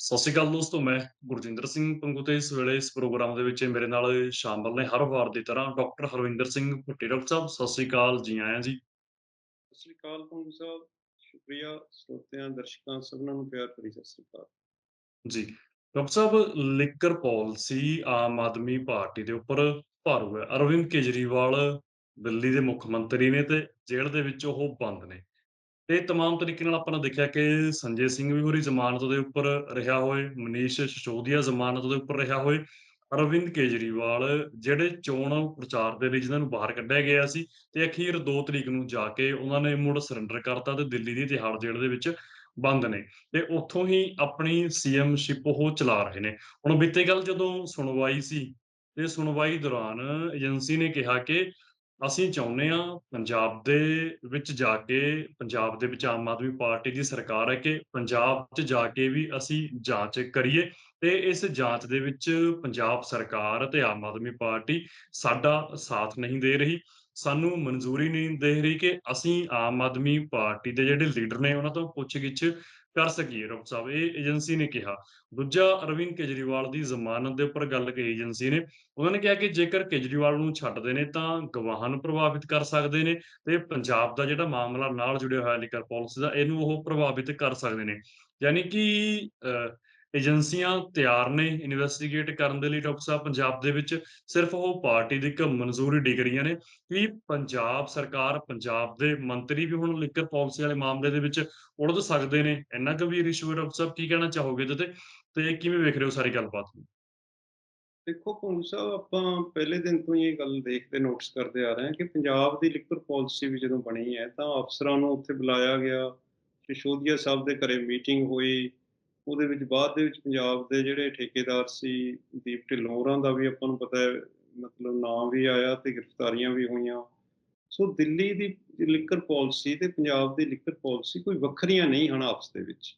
ਸਤਿ ਸ਼੍ਰੀ ਅਕਾਲ ਦੋਸਤੋ ਮੈਂ ਗੁਰਜਿੰਦਰ ਸਿੰਘ ਪੰਗੂ ਤੇ ਇਸ ਵੇਲੇ ਇਸ ਪ੍ਰੋਗਰਾਮ ਦੇ ਵਿੱਚ ਮੇਰੇ ਨਾਲ ਸ਼ਾਮਲ ਨੇ ਹਰ ਵਾਰ ਦੀ ਤਰ੍ਹਾਂ ਡਾਕਟਰ ਹਰਵਿੰਦਰ ਸਿੰਘ ਭੁੱਟੀ ਡਾਕਟਰ ਸਾਹਿਬ ਸਤਿ ਸ਼੍ਰੀ ਅਕਾਲ ਜੀ ਆਇਆਂ ਜੀ। ਸਤਿ ਸ੍ਰੀ ਅਕਾਲ ਪੰਗੂ ਸਾਹਿਬ ਸ਼ੁਕਰੀਆ ਸਰੋਤਿਆਂ ਦਰਸ਼ਕਾਂ ਸਭਨਾਂ ਨੂੰ ਪਿਆਰ ਭਰੀ ਸਤਿ ਸ੍ਰੀ ਅਕਾਲ। ਜੀ doctor sahib liquor policy Aam Aadmi party ਦੇ ਉੱਪਰ ਭਾਰੂ ਹੈ। ਅਰਵਿੰਦ ਕੇਜਰੀਵਾਲ ਦਿੱਲੀ ਦੇ ਮੁੱਖ ਮੰਤਰੀ ਨੇ ਤੇ ਜੇਲ੍ਹ ਦੇ ਵਿੱਚ ਉਹ ਬੰਦ ਨੇ। ਤੇ ਤਮਾਮ ਤਰੀਕੇ ਨਾਲ ਆਪਾਂ ਨੇ ਦੇਖਿਆ ਕਿ ਸੰਜੇ ਸਿੰਘ ਵੀ ਹੋਰੀ ਜ਼ਮਾਨਤ ਦੇ ਉੱਪਰ ਰਿਹਾ ਹੋਏ, ਮਨੀਸ਼ ਸਸ਼ੋਦੀਆ ਜ਼ਮਾਨਤ ਦੇ ਉੱਪਰ ਰਿਹਾ ਹੋਏ, ਅਰਵਿੰਦ ਕੇਜਰੀਵਾਲ ਜਿਹੜੇ ਚੋਣ ਪ੍ਰਚਾਰ ਦੇ ਲਈ ਜਿਨ੍ਹਾਂ ਨੂੰ ਬਾਹਰ ਕੱਢਿਆ ਗਿਆ ਸੀ ਤੇ ਅਖੀਰ 2 ਤਰੀਕ ਨੂੰ ਜਾ ਕੇ ਉਹਨਾਂ ਨੇ ਮੁੜ ਸਰੈਂਡਰ ਕਰਤਾ ਤੇ ਦਿੱਲੀ ਦੀ ਤਿਹਾੜ ਜੇਲ੍ਹ ਦੇ ਵਿੱਚ ਬੰਦ ਨੇ ਤੇ ਉੱਥੋਂ ਹੀ ਆਪਣੀ ਸੀਐਮਸ਼ਿਪ ਉਹ ਚਲਾ ਰਹੇ ਨੇ। ਹੁਣ ਬੀਤੇ ਗੱਲ ਜਦੋਂ ਸੁਣਵਾਈ ਸੀ ਤੇ ਸੁਣਵਾਈ ਦੌਰਾਨ ਏਜੰਸੀ ਨੇ ਕਿਹਾ ਕਿ ਅਸੀਂ ਚਾਹੁੰਦੇ ਹਾਂ ਪੰਜਾਬ ਦੇ ਵਿੱਚ ਜਾ ਕੇ, ਪੰਜਾਬ ਦੇ ਵਿੱਚ ਆਮ ਆਦਮੀ ਪਾਰਟੀ ਦੀ ਸਰਕਾਰ ਹੈ ਕਿ ਪੰਜਾਬ 'ਚ ਜਾ ਕੇ ਵੀ ਅਸੀਂ ਜਾਂਚ ਕਰੀਏ ਤੇ ਇਸ ਜਾਂਚ ਦੇ ਵਿੱਚ ਪੰਜਾਬ ਸਰਕਾਰ ਅਤੇ ਆਮ ਆਦਮੀ ਪਾਰਟੀ ਸਾਡਾ ਸਾਥ ਨਹੀਂ ਦੇ ਰਹੀ। ਸਾਨੂੰ ਮਨਜ਼ੂਰੀ ਨਹੀਂ ਦੇ ਰਹੀ ਕਿ ਅਸੀਂ ਆਮ ਆਦਮੀ ਪਾਰਟੀ ਦੇ ਜਿਹੜੇ ਲੀਡਰ ਨੇ ਉਹਨਾਂ ਤੋਂ ਪੁੱਛਗਿੱਛ ਕਰ ਸਕੀਏ ਡਾਕਟਰ ਸਾਹਿਬ, ਇਹ ਏਜੰਸੀ ਨੇ ਕਿਹਾ। ਦੂਜਾ ਅਰਵਿੰਦ ਕੇਜਰੀਵਾਲ ਦੀ ਜ਼ਮਾਨਤ ਦੇ ਉੱਪਰ ਗੱਲ ਕਹੀ ਏਜੰਸੀ ਨੇ। ਉਹਨਾਂ ਨੇ ਕਿਹਾ ਕਿ ਜੇਕਰ ਕੇਜਰੀਵਾਲ ਨੂੰ ਛੱਡਦੇ ਨੇ ਤਾਂ ਗਵਾਹਾਂ ਨੂੰ ਪ੍ਰਭਾਵਿਤ ਕਰ ਸਕਦੇ ਨੇ ਤੇ ਪੰਜਾਬ ਦਾ ਜਿਹੜਾ ਮਾਮਲਾ ਨਾਲ ਜੁੜਿਆ ਹੋਇਆ ਲਿਕਰ ਪਾਲਿਸੀ ਦਾ ਇਹਨੂੰ ਉਹ ਪ੍ਰਭਾਵਿਤ ਕਰ ਸਕਦੇ ਨੇ। ਯਾਨੀ ਕਿ ਅ, ਏਜੰਸੀਆਂ ਤਿਆਰ ਨੇ ਇਨਵੈਸਟੀਗੇਟ ਕਰਨ ਦੇ ਲਈ ਡਾਕਟਰ ਸਾਹਿਬ ਪੰਜਾਬ ਦੇ ਵਿੱਚ ਸਿਰਫ ਉਹ ਪਾਰਟੀ ਦੀ ਇੱਕ ਮਨਜ਼ੂਰੀ ਡਿੱਗ ਰਹੀਆਂ ਨੇ ਕਿ ਪੰਜਾਬ ਸਰਕਾਰ, ਪੰਜਾਬ ਦੇ ਮੰਤਰੀ ਵੀ ਹੁਣ ਲਿਕਰ ਪਾਲਿਸੀ ਵਾਲੇ ਮਾਮਲੇ ਦੇ ਵਿੱਚ ਉਲਝ ਸਕਦੇ ਨੇ। ਇੰਨਾ ਗੰਭੀਰ ਇਸ਼ੂ ਹੈ ਡਾਕਟਰ ਸਾਹਿਬ ਕੀ ਕਹਿਣਾ ਚਾਹੋਗੇ ਇਹਦੇ ਤੇ? ਤੇ ਕਿਵੇਂ ਵੇਖ ਰਹੇ ਹੋ ਸਾਰੀ ਗੱਲਬਾਤ ਨੂੰ? ਦੇਖੋ ਪੰਗੂ ਸਾਹਿਬ ਆਪਾਂ ਪਹਿਲੇ ਦਿਨ ਤੋਂ ਹੀ ਇਹ ਗੱਲ ਦੇਖਦੇ ਨੋਟਿਸ ਕਰਦੇ ਆ ਰਹੇ ਹਾਂ ਕਿ ਪੰਜਾਬ ਦੀ ਲਿਕਰ ਪਾਲਿਸੀ ਵੀ ਜਦੋਂ ਬਣੀ ਹੈ ਤਾਂ ਅਫਸਰਾਂ ਨੂੰ ਉੱਥੇ ਬੁਲਾਇਆ ਗਿਆ ਸਿਸੋਦੀਆ ਸਾਹਿਬ ਦੇ ਘਰੇ ਮੀਟਿੰਗ ਹੋਈ ਉਹਦੇ ਵਿੱਚ ਬਾਅਦ ਦੇ ਵਿੱਚ ਪੰਜਾਬ ਦੇ ਜਿਹੜੇ ਠੇਕੇਦਾਰ ਸੀ ਦੀਪ ਢਿੱਲੋਂ ਦਾ ਵੀ ਆਪਾਂ ਨੂੰ ਪਤਾ ਹੈ, ਮਤਲਬ ਨਾਮ ਵੀ ਆਇਆ ਤੇ ਗ੍ਰਿਫਤਾਰੀਆਂ ਵੀ ਹੋਈਆਂ। ਸੋ ਦਿੱਲੀ ਦੀ ਲਿਕਰ ਪਾਲਿਸੀ ਤੇ ਪੰਜਾਬ ਦੀ ਲਿਕਰ ਪਾਲਿਸੀ ਕੋਈ ਵੱਖਰੀਆਂ ਨਹੀਂ ਹਨ ਆਪਸ ਦੇ ਵਿੱਚ।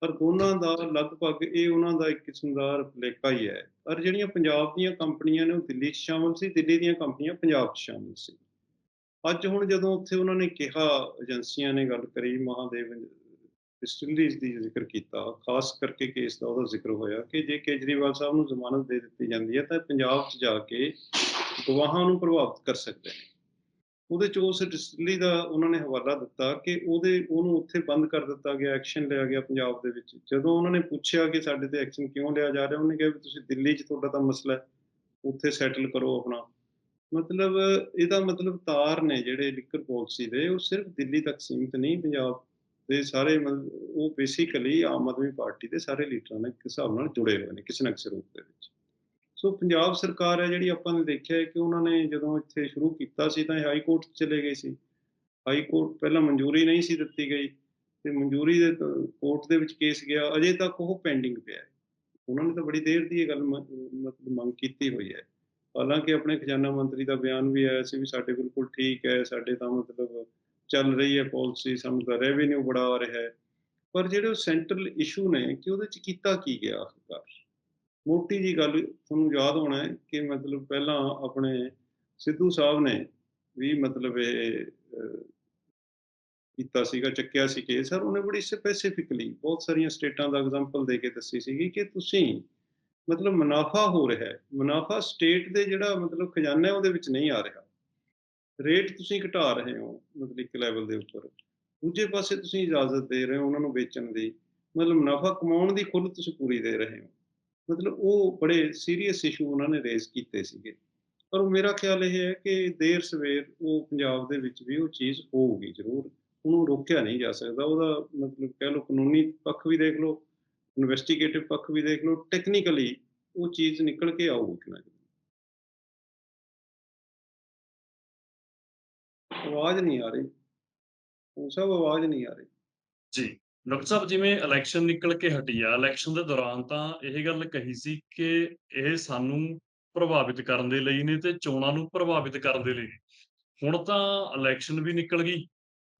ਪਰ ਦੋਨਾਂ ਦਾ ਲਗਭਗ ਇਹ ਉਹਨਾਂ ਦਾ ਇੱਕ ਕਿਸਮ ਦਾ ਰਪਲੇਕਾ ਹੀ ਹੈ। ਪਰ ਜਿਹੜੀਆਂ ਪੰਜਾਬ ਦੀਆਂ ਕੰਪਨੀਆਂ ਨੇ ਉਹ ਦਿੱਲੀ 'ਚ ਸ਼ਾਮਲ ਸੀ, ਦਿੱਲੀ ਦੀਆਂ ਕੰਪਨੀਆਂ ਪੰਜਾਬ 'ਚ ਸ਼ਾਮਲ ਸੀ। ਅੱਜ ਹੁਣ ਜਦੋਂ ਉੱਥੇ ਉਹਨਾਂ ਨੇ ਕਿਹਾ, ਏਜੰਸੀਆਂ ਨੇ ਗੱਲ ਕਰੀ, ਮਹਾਦੇਵ ਡਿਸਟਿਲਰੀਜ਼ ਦੀ ਜ਼ਿਕਰ ਕੀਤਾ, ਖਾਸ ਕਰਕੇ ਕੇਸ ਦਾ ਉਹਦਾ ਜ਼ਿਕਰ ਹੋਇਆ ਕਿ ਜੇ ਕੇਜਰੀਵਾਲ ਸਾਹਿਬ ਨੂੰ ਜ਼ਮਾਨਤ ਦੇ ਦਿੱਤੀ ਜਾਂਦੀ ਹੈ, ਤਾਂ ਪੰਜਾਬ 'ਚ ਜਾ ਕੇ ਗਵਾਹਾਂ ਨੂੰ ਪ੍ਰਭਾਵਿਤ ਕਰ ਸਕਦੇ ਨੇ। ਉਹਦੇ 'ਚ ਉਸ ਡਿਸਟਿਲਰੀ ਦਾ ਉਹਨਾਂ ਨੇ ਹਵਾਲਾ ਦਿੱਤਾ ਕਿ ਉਹਦੇ, ਉਹਨੂੰ ਉੱਥੇ ਬੰਦ ਕਰ ਦਿੱਤਾ ਗਿਆ ਐਕਸ਼ਨ ਲਿਆ ਗਿਆ ਪੰਜਾਬ ਦੇ ਵਿੱਚ। ਜਦੋਂ ਉਹਨਾਂ ਨੇ ਪੁੱਛਿਆ ਕਿ ਸਾਡੇ ਤੇ ਐਕਸ਼ਨ ਕਿਉਂ ਲਿਆ ਜਾ ਰਿਹਾ, ਉਹਨੇ ਕਿਹਾ ਵੀ ਤੁਸੀਂ ਦਿੱਲੀ 'ਚ ਤੁਹਾਡਾ ਤਾਂ ਮਸਲਾ ਹੈ, ਉੱਥੇ ਸੈਟਲ ਕਰੋ ਆਪਣਾ। ਮਤਲਬ, ਇਹਦਾ ਮਤਲਬ ਤਾਰ ਨੇ ਜਿਹੜੇ ਲਿਕਰ ਪਾਲਿਸੀ ਦੇ, ਉਹ ਸਿਰਫ ਦਿੱਲੀ ਤੱਕ ਸੀਮਿਤ ਨਹੀਂ, ਪੰਜਾਬ ਦੇ ਸਾਰੇ ਉਹ ਬੇਸਿਕਲੀ ਆਮ ਆਦਮੀ ਪਾਰਟੀ ਦੇ ਸਾਰੇ ਲੀਡਰਾਂ ਨਾਲ ਇੱਕ ਹਿਸਾਬ ਨਾਲ ਜੁੜੇ ਹੋਏ ਨੇ ਕਿਸੇ ਨਾ ਕਿਸੇ ਰੂਪ ਦੇ ਵਿੱਚ। ਸੋ ਪੰਜਾਬ ਸਰਕਾਰ ਹੈ ਜਿਹੜੀ ਆਪਾਂ ਨੇ ਦੇਖਿਆ ਕਿ ਉਹਨਾਂ ਨੇ ਜਦੋਂ ਇੱਥੇ ਸ਼ੁਰੂ ਕੀਤਾ ਸੀ ਤਾਂ ਹਾਈ ਕੋਰਟ ਚਲੇ ਗਏ ਸੀ। ਹਾਈ ਕੋਰਟ ਪਹਿਲਾਂ ਮਨਜ਼ੂਰੀ ਨਹੀਂ ਸੀ ਦਿੱਤੀ ਗਈ ਤੇ ਮਨਜ਼ੂਰੀ ਦੇ ਕੋਰਟ ਦੇ ਵਿੱਚ ਕੇਸ ਗਿਆ। ਅਜੇ ਤੱਕ ਉਹ ਪੈਂਡਿੰਗ ਪਿਆ ਹੈ। ਉਹਨਾਂ ਨੇ ਤਾਂ ਬੜੀ ਦੇਰ ਦੀ ਇਹ ਗੱਲ ਮਤਲਬ ਮੰਗ ਕੀਤੀ ਹੋਈ ਹੈ। ਹਾਲਾਂਕਿ ਆਪਣੇ ਖਜ਼ਾਨਾ ਮੰਤਰੀ ਦਾ ਬਿਆਨ ਵੀ ਆਇਆ ਸੀ ਵੀ ਸਾਡੇ ਬਿਲਕੁਲ ਠੀਕ ਹੈ, ਸਾਡੇ ਤਾਂ ਮਤਲਬ ਚੱਲ ਰਹੀ ਹੈ ਪਾਲਿਸੀ ਸਾਨੂੰ ਤਾਂ ਰੈਵਨਿਊ ਬੜਾ ਆ ਰਿਹਾ ਹੈ। ਪਰ ਜਿਹੜੇ ਉਹ ਸੈਂਟਰਲ ਇਸ਼ੂ ਨੇ, ਕਿ ਉਹਦੇ ਚ ਕੀਤਾ ਕੀ ਗਿਆ ਆਖਿਰਕਾਰ? ਮੋਟੀ ਜੀ ਗੱਲ ਤੁਹਾਨੂੰ ਯਾਦ ਹੋਣਾ ਹੈ ਕਿ ਮਤਲਬ ਪਹਿਲਾਂ ਆਪਣੇ ਸਿੱਧੂ ਸਾਹਿਬ ਨੇ ਵੀ ਮਤਲਬ ਇਹ ਕੀਤਾ ਸੀਗਾ, ਚੱਕਿਆ ਸੀ ਕਿ ਸਰ, ਉਹਨੇ ਬੜੀ ਸਪੈਸੀਫਿਕਲੀ ਬਹੁਤ ਸਾਰੀਆਂ ਸਟੇਟਾਂ ਦਾ ਐਗਜ਼ਾਮਪਲ ਦੇ ਕੇ ਦੱਸੀ ਸੀਗੀ ਕਿ ਤੁਸੀਂ ਮਤਲਬ ਮੁਨਾਫਾ ਹੋ ਰਿਹਾ ਹੈ। ਮੁਨਾਫਾ ਸਟੇਟ ਦੇ ਜਿਹੜਾ ਮਤਲਬ ਖਜ਼ਾਨਾ ਉਹਦੇ ਵਿੱਚ ਨਹੀਂ ਆ ਰਿਹਾ। ਰੇਟ ਤੁਸੀਂ ਘਟਾ ਰਹੇ ਹੋ, ਮਤਲਬ ਇੱਕ ਲੈਵਲ ਦੇ ਉੱਪਰ। ਦੂਜੇ ਪਾਸੇ ਤੁਸੀਂ ਇਜਾਜ਼ਤ ਦੇ ਰਹੇ ਹੋ ਉਹਨਾਂ ਨੂੰ ਵੇਚਣ ਦੀ। ਮਤਲਬ ਮੁਨਾਫਾ ਕਮਾਉਣ ਦੀ ਖੁੱਲ੍ਹ ਤੁਸੀਂ ਪੂਰੀ ਦੇ ਰਹੇ ਹੋ। ਮਤਲਬ ਉਹ ਬੜੇ ਸੀਰੀਅਸ ਇਸ਼ੂ ਉਹਨਾਂ ਨੇ ਰੇਜ਼ ਕੀਤੇ ਸੀਗੇ। ਪਰ ਮੇਰਾ ਖਿਆਲ ਇਹ ਹੈ ਕਿ ਦੇਰ ਸਵੇਰ ਉਹ ਪੰਜਾਬ ਦੇ ਵਿੱਚ ਵੀ ਉਹ ਚੀਜ਼ ਹੋਊਗੀ ਜ਼ਰੂਰ। ਉਹਨੂੰ ਰੋਕਿਆ ਨਹੀਂ ਜਾ ਸਕਦਾ। ਉਹਦਾ ਮਤਲਬ ਕਹਿ ਲਓ ਕਾਨੂੰਨੀ ਪੱਖ ਵੀ ਦੇਖ ਲਓ ਇਨਵੈਸਟੀਗੇਟਿਵ ਪੱਖ ਵੀ ਦੇਖ ਲਓ ਟੈਕਨੀਕਲੀ ਉਹ ਚੀਜ਼ ਨਿਕਲ ਕੇ ਆਊਗੀ ਨਾ ਆਵਾਜ਼ ਨਹੀਂ ਆ ਰਹੀ। ਉਹ ਸਭ ਆਵਾਜ਼ ਨਹੀਂ ਆ ਰਹੀ। ਜੀ, ਡਾਕਟਰ ਸਾਹਿਬ, ਜਿਵੇਂ ਇਲੈਕਸ਼ਨ ਨਿਕਲ ਕੇ ਹਟੀ ਆ ਇਲੈਕਸ਼ਨ ਦੇ ਦੌਰਾਨ ਤਾਂ ਇਹ ਗੱਲ ਕਹੀ ਸੀ ਕਿ ਇਹ ਸਾਨੂੰ ਪ੍ਰਭਾਵਿਤ ਕਰਨ ਦੇ ਲਈ ਨੇ ਤੇ ਚੋਣਾਂ ਨੂੰ ਪ੍ਰਭਾਵਿਤ ਕਰਨ ਦੇ ਲਈ ਹੁਣ ਤਾਂ ਇਲੈਕਸ਼ਨ ਵੀ ਨਿਕਲ ਗਈ।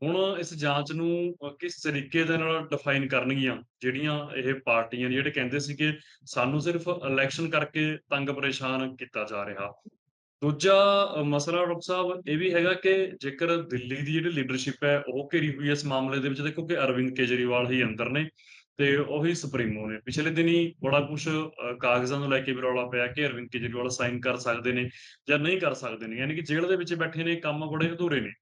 ਹੁਣ ਇਸ ਜਾਂਚ ਨੂੰ ਕਿਸ ਤਰੀਕੇ ਦੇ ਨਾਲ ਡਿਫਾਈਨ ਕਰਨਗੀਆਂ? ਜਿਹੜੀਆਂ ਇਹ ਪਾਰਟੀਆਂ ਜਿਹੜੇ ਕਹਿੰਦੇ ਸੀ ਕਿ ਸਾਨੂੰ ਸਿਰਫ ਇਲੈਕਸ਼ਨ ਕਰਕੇ ਤੰਗ ਪਰੇਸ਼ਾਨ ਕੀਤਾ ਜਾ ਰਿਹਾ। ਦੂਜਾ ਮਸਲਾ ਡਾਕਟਰ ਸਾਹਿਬ ਇਹ ਵੀ ਹੈਗਾ ਕਿ ਜੇਕਰ ਦਿੱਲੀ ਦੀ ਜਿਹੜੀ ਲੀਡਰਸ਼ਿਪ ਹੈ ਉਹ ਘਿਰੀ ਹੋਈ ਹੈ ਇਸ ਮਾਮਲੇ ਦੇ ਵਿੱਚ ਦੇਖੋ ਕਿ ਅਰਵਿੰਦ ਕੇਜਰੀਵਾਲ ਹੀ ਅੰਦਰ ਨੇ ਤੇ ਉਹੀ ਸੁਪਰੀਮੋ ਨੇ। ਪਿਛਲੇ ਦਿਨੀਂ ਬੜਾ ਕੁਛ ਕਾਗਜ਼ਾਂ ਨੂੰ ਲੈ ਕੇ ਵੀ ਰੌਲਾ ਪਿਆ ਕਿ ਅਰਵਿੰਦ ਕੇਜਰੀਵਾਲ ਸਾਈਨ ਕਰ ਸਕਦੇ ਨੇ ਜਾਂ ਨਹੀਂ ਕਰ ਸਕਦੇ ਨੇ। ਯਾਨੀ ਕਿ ਜੇਲ੍ਹ ਦੇ ਵਿੱਚ ਬੈਠੇ ਨੇ, ਕੰਮ ਬੜੇ ਅਧੂਰੇ ਨੇ।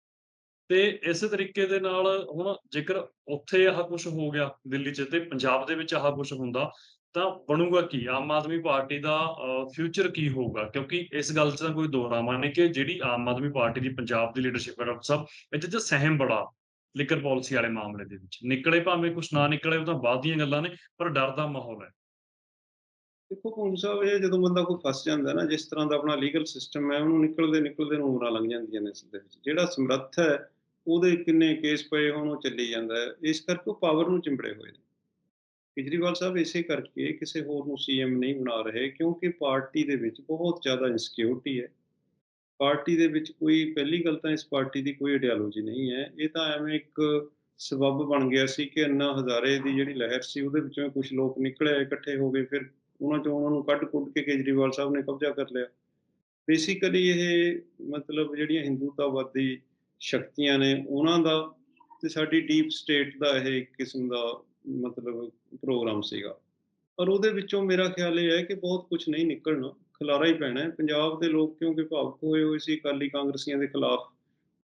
ਤੇ ਇਸੇ ਤਰੀਕੇ ਦੇ ਨਾਲ ਹੁਣ ਜੇਕਰ ਉੱਥੇ ਆਹ ਕੁਛ ਹੋ ਗਿਆ ਦਿੱਲੀ 'ਚ ਤੇ ਪੰਜਾਬ ਦੇ ਵਿੱਚ ਆਹ ਕੁਛ ਹੁੰਦਾ, ਤਾਂ ਬਣੂਗਾ ਕੀ? ਆਮ ਆਦਮੀ ਪਾਰਟੀ ਦਾ ਫਿਊਚਰ ਕੀ ਹੋਊਗਾ? ਕਿਉਂਕਿ ਇਸ ਗੱਲ 'ਚ ਤਾਂ ਕੋਈ ਦੋਰਾਮਾ ਨਹੀਂ ਕਿ ਜਿਹੜੀ ਆਮ ਆਦਮੀ ਪਾਰਟੀ ਦੀ ਪੰਜਾਬ ਦੀ ਲੀਡਰਸ਼ਿਪ ਹੈ ਡਾਕਟਰ ਸਾਹਿਬ, ਇਹਦੇ 'ਚ ਸਹਿਮ ਬੜਾ ਲਿਕਰ ਪਾਲਿਸੀ ਵਾਲੇ ਮਾਮਲੇ ਦੇ ਵਿੱਚ। ਨਿਕਲੇ ਭਾਵੇਂ ਕੁਛ ਨਾ ਨਿਕਲੇ ਉਹ ਤਾਂ ਬਾਅਦ ਦੀਆਂ ਗੱਲਾਂ ਨੇ, ਪਰ ਡਰ ਦਾ ਮਾਹੌਲ ਹੈ। ਦੇਖੋ ਕੌਣ ਸਾਹਿਬ ਇਹ ਜਦੋਂ ਬੰਦਾ ਕੋਈ ਫਸ ਜਾਂਦਾ ਨਾ ਜਿਸ ਤਰ੍ਹਾਂ ਦਾ ਆਪਣਾ ਲੀਗਲ ਸਿਸਟਮ ਹੈ ਉਹਨੂੰ ਨਿਕਲਦੇ ਨਿਕਲਦੇ ਨੂੰ ਉਮਰਾਂ ਲੰਘ ਜਾਂਦੀਆਂ ਨੇ ਇਸ ਦੇ ਵਿੱਚ ਜਿਹੜਾ ਸਮਰੱਥ ਹੈ ਉਹਦੇ ਕਿੰਨੇ ਕੇਸ ਪਏ ਹੋਣ ਉਹ ਚੱਲੀ ਜਾਂਦਾ ਹੈ ਇਸ ਕਰਕੇ ਉਹ ਪਾਵਰ ਨੂੰ ਚਿੰਬੜੇ ਹੋਏ ਨੇ ਕੇਜਰੀਵਾਲ ਸਾਹਿਬ ਇਸੇ ਕਰਕੇ ਕਿਸੇ ਹੋਰ ਨੂੰ ਸੀਐਮ ਨਹੀਂ ਬਣਾ ਰਹੇ ਕਿਉਂਕਿ ਪਾਰਟੀ ਦੇ ਵਿੱਚ ਬਹੁਤ ਜ਼ਿਆਦਾ ਇਨਸਿਕਿਉਰਿਟੀ ਹੈ। ਪਾਰਟੀ ਦੇ ਵਿੱਚ ਕੋਈ, ਪਹਿਲੀ ਗੱਲ ਤਾਂ ਇਸ ਪਾਰਟੀ ਦੀ ਕੋਈ ਆਈਡੀਓਲੋਜੀ ਨਹੀਂ ਹੈ। ਇਹ ਤਾਂ ਐਵੇਂ ਇੱਕ ਸਬੱਬ ਬਣ ਗਿਆ ਸੀ ਕਿ ਅੰਨਾ ਹਜ਼ਾਰੇ ਦੀ ਜਿਹੜੀ ਲਹਿਰ ਸੀ ਉਹਦੇ ਵਿੱਚੋਂ ਕੁਝ ਲੋਕ ਨਿਕਲੇ ਇਕੱਠੇ ਹੋ ਗਏ, ਫਿਰ ਉਹਨਾਂ ਚੋਂ ਉਹਨਾਂ ਨੂੰ ਕੱਢ ਕੁੱਟ ਕੇ ਕੇਜਰੀਵਾਲ ਸਾਹਿਬ ਨੇ ਕਬਜ਼ਾ ਕਰ ਲਿਆ। ਬੇਸਿਕਲੀ ਇਹ ਮਤਲਬ ਜਿਹੜੀਆਂ ਹਿੰਦੂਤਾਵਾਦੀ ਸ਼ਕਤੀਆਂ ਨੇ, ਉਹਨਾਂ ਦਾ ਤੇ ਸਾਡੀ ਡੀਪ ਸਟੇਟ ਦਾ ਇਹ ਇੱਕ ਕਿਸਮ ਦਾ ਮਤਲਬ ਪ੍ਰੋਗਰਾਮ ਸੀਗਾ। ਪਰ ਉਹਦੇ ਵਿੱਚੋਂ ਮੇਰਾ ਖਿਆਲ ਇਹ ਹੈ ਕਿ ਬਹੁਤ ਕੁਝ ਨਹੀਂ ਨਿਕਲਣਾ। ਖਲਾਰਾ ਹੀ ਪੈਣਾ ਹੈ। ਪੰਜਾਬ ਦੇ ਲੋਕ ਕਿਉਂਕਿ ਭਾਵੁਕ ਹੋਏ ਹੋਏ ਸੀ, ਅਕਾਲੀ ਕਾਂਗਰਸੀਆਂ ਦੇ ਖਿਲਾਫ